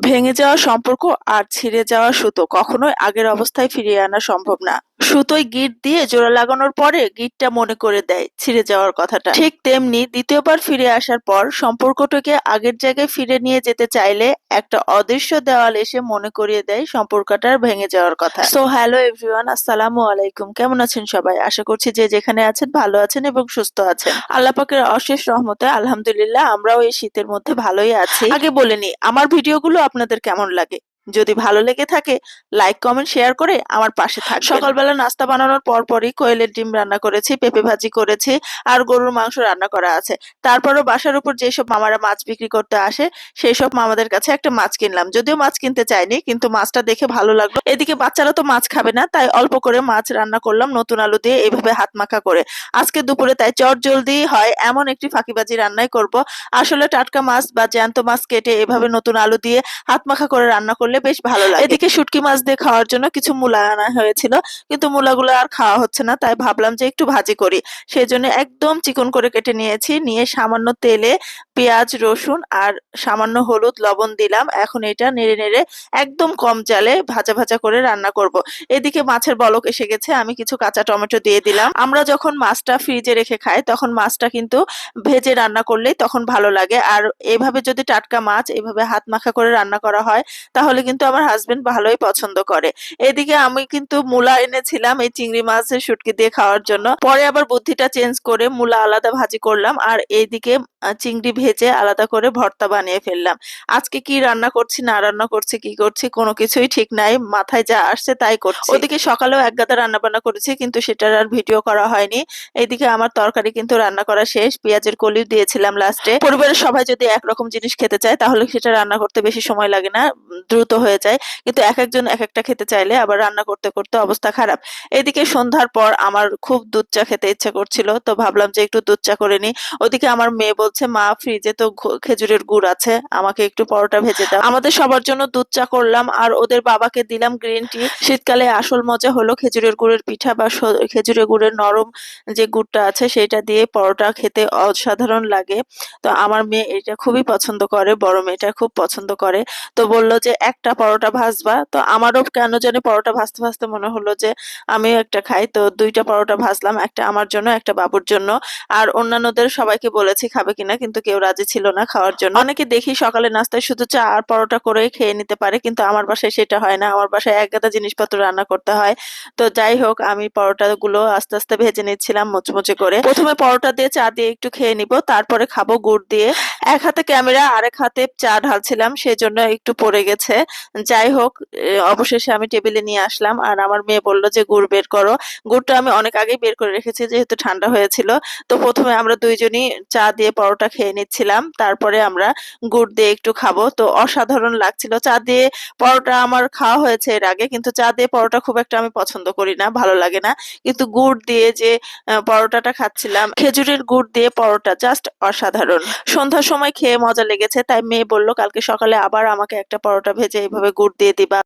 ভেঙে যাওয়া সম্পর্ক আর ছিঁড়ে যাওয়া সুতো কখনোই আগের অবস্থায় ফিরিয়ে আনা সম্ভব না। সুতোয় গিট দিয়ে জোড়া লাগানোর পরে গিটটা মনে করে দেয়, ছিঁড়ে যাওয়ার কথাটা। ঠিক তেমনি দ্বিতীয়বার ফিরে আসার পর সম্পর্কটাকে আগের জায়গায় ফিরে নিয়ে যেতে চাইলে একটা অদৃশ্য দেওয়াল এসে মনে করিয়ে দেয় সম্পর্কটার ভেঙে যাওয়ার কথা। সো হ্যালো এভরিওয়ান আসসালামু আলাইকুম। কেমন আছেন সবাই? আশা করছি যে যেখানে আছেন ভালো আছেন এবং সুস্থ আছেন। আল্লাহ পাকের অশেষ রহমতে, আলহামদুলিল্লাহ, আমরাও এই শীতের মধ্যে ভালোই আছি। আগে বলে নি আমার ভিডিওগুলো আপনাদের কেমন লাগে? যদি ভালো লেগে থাকে লাইক কমেন্ট শেয়ার করে আমার পাশে থাক সকালবেলা নাস্তা বানানোর পর পরই কোয়েলের ডিম রান্না করেছি, পেঁপে ভাজি করেছি আর গরুর মাংস রান্না করা আছে। তারপরও বাসার উপর যেসব মামারা মাছ বিক্রি করতে আসে সেই সব মামাদের কাছে একটা মাছ কিনলাম। যদিও মাছ কিনতে চাইনি, কিন্তু মাছটা দেখে ভালো লাগল। এদিকে বাচ্চারা তো মাছ খাবে না, তাই অল্প করে মাছ রান্না করলাম নতুন আলু দিয়ে এভাবে হাত মাখা করে। আজকে দুপুরে তাই চট জলদি হয়, এমন একটি ফাঁকিবাজি রান্নাই করব। আসলে টাটকা মাছ বা জ্যান্ত মাছ কেটে এভাবে নতুন আলু দিয়ে হাত মাখা করে রান্না করলে বেশ ভালো লাগে। এদিকে শুটকি মাছ দিয়ে খাওয়ার জন্য কিছু মূলা আনা হয়েছিল, কিন্তু মূলাগুলো আর খাওয়া হচ্ছে না, তাই ভাবলাম যে একটু ভাজি করি। সেই জন্য একদম চিকন করে কেটে নিয়েছি, নিয়ে সামান্য তেলে পেঁয়াজ, রসুন আর সামান্য হলুদ, লবণ দিলাম। এখন এটা নেড়ে নেড়ে একদম কম জালে ভাজা ভাজা করে রান্না করব। এদিকে মাছের বলক এসে গেছে, আমি কিছু কাঁচা টমেটো দিয়ে দিলাম। আমরা যখন মাছটা ফ্রিজে রেখে খাই, তখন মাছটা কিন্তু ভেজে রান্না করলেই তখন ভালো লাগে। আর এভাবে যদি টাটকা মাছ এভাবে হাত মাখা করে রান্না করা হয়, তাহলে কিন্তু আমার হাজবেন্ড ভালোই পছন্দ করে। এদিকে আমি কিন্তু মূলা এনেছিলাম এই চিংড়ি মাছের শুটকি দিয়ে খাওয়ার জন্য। পরে আবার বুদ্ধিটা চেঞ্জ করে মূলা আলাদা ভাজি করলাম। আর এইদিকে চিংড়ি ভেজে আলাদা করে ভর্তা বানিয়ে ফেললাম। আজকে কি রান্না করছি না রান্না করছি কি করছি কোনো কিছুই ঠিক নাই মাথায় যা আসছে তাই করছি। ওদিকে সকালেও এক গাদা রান্না বান্না করেছি কিন্তু সেটার আর ভিডিও করা হয়নি। এইদিকে আমার তরকারি কিন্তু রান্না করা শেষ পেঁয়াজের কলিও দিয়েছিলাম লাস্টে। পরিবারের সবাই যদি একরকম জিনিস খেতে চায় তাহলে সেটা রান্না করতে বেশি সময় লাগে না দ্রুত হয়ে যায়। কিন্তু এক একজন এক একটা খেতে চাইলে আবার রান্না করতে করতে অবস্থা খারাপ। এদিকে সন্ধ্যার পর আমার খুব দুধ চা খেতে ইচ্ছা করছিল তো ভাবলাম যে একটু দুধ চা করে নি ওদিকে আমার মেয়ে বলছে মা ফ্রিজে তো খেজুরের গুড় আছে, আমাকে একটু পরোটা ভেজে দাও। আমাদের সবার জন্য দুধ চা করলাম, আর ওদের বাবাকে দিলাম গ্রিন টি। শীতকালে আসল মজা হলো খেজুরের গুড়ের পিঠা বা খেজুরের গুড়ের নরম যে গুড়টা আছে, সেটা দিয়ে পরোটা খেতে অসাধারণ লাগে। তো আমার মেয়ে এটা খুবই পছন্দ করে, বড় মেয়েটা খুব পছন্দ করে। তো বলল যে, একটা পরোটা ভাজবা। তো আমারও কেন জানি পরোটা ভাজতে ভাজতে মনে হলো যে, আমিও একটা খাই। তো দুইটা পরোটা ভাজলাম, একটা আমার জন্য, একটা বাবুর জন্য। আর অন্যান্যদের সবাইকে বলেছি, খাবে কিনা, কিন্তু কেউ রাজি ছিল না খাওয়ার জন্য। অনেকে দেখি সকালে নাস্তায় শুধু চা আর পরোটা করে খেয়ে নিতে পারে, কিন্তু আমার বাসায় সেটা হয় না। আমার বাসায় এক গাদা জিনিসপত্র রান্না করতে হয়। তো যাই হোক, আমি পরোটা গুলো আস্তে আস্তে ভেজে নিচ্ছিলাম মুচমুচে করে। প্রথমে পরোটা দিয়ে চা দিয়ে একটু খেয়ে নিব, তারপরে খাব গুড় দিয়ে। এক হাতে ক্যামেরা, আরেক হাতে চা ঢালছিলাম সেই জন্য একটু পড়ে গেছে। যাই হোক অবশেষে আমি টেবিলে নিয়ে আসলাম, আর আমার মেয়ে বলল যে, গুড় বের করো। গুড়টা আমি অনেক আগেই বের করে রেখেছি, যেহেতু ঠান্ডা হয়েছিল। তো প্রথমে আমরা দুইজনই চা দিয়ে পরোটা খেয়ে নিচ্ছিলাম। তারপরে আমরা গুড় দিয়ে একটু খাব। তো অসাধারণ লাগছিল। চা দিয়ে পরোটা আমার খাওয়া হয়েছে এর আগে, কিন্তু চা দিয়ে পরোটা খুব একটা আমি পছন্দ করি না, ভালো লাগে না। কিন্তু গুড় দিয়ে যে পরোটাটা খাচ্ছিলাম, খেজুরের গুড় দিয়ে পরোটা জাস্ট অসাধারণ। সন্ধ্যার সময় খেয়ে মজা লেগেছে, তাই মেয়ে বলল, কালকে সকালে আবার আমাকে একটা পরোটা ভেজে এইভাবে গুড় দিয়ে দিবা।